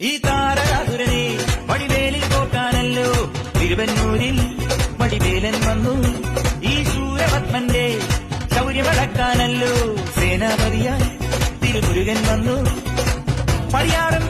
ഈ താരകാസുരനെ വടിവേലിൽ കോട്ടാനല്ലോ തിരുവന്നൂരിൽ വടിവേലൻ വന്നു. ഈ സൂര്യപത്മന്റെ ശൗര്യമടക്കാനല്ലോ സേനാപതിയായി തിരുമുരുകൻ വന്നു. പരിയാറും കേ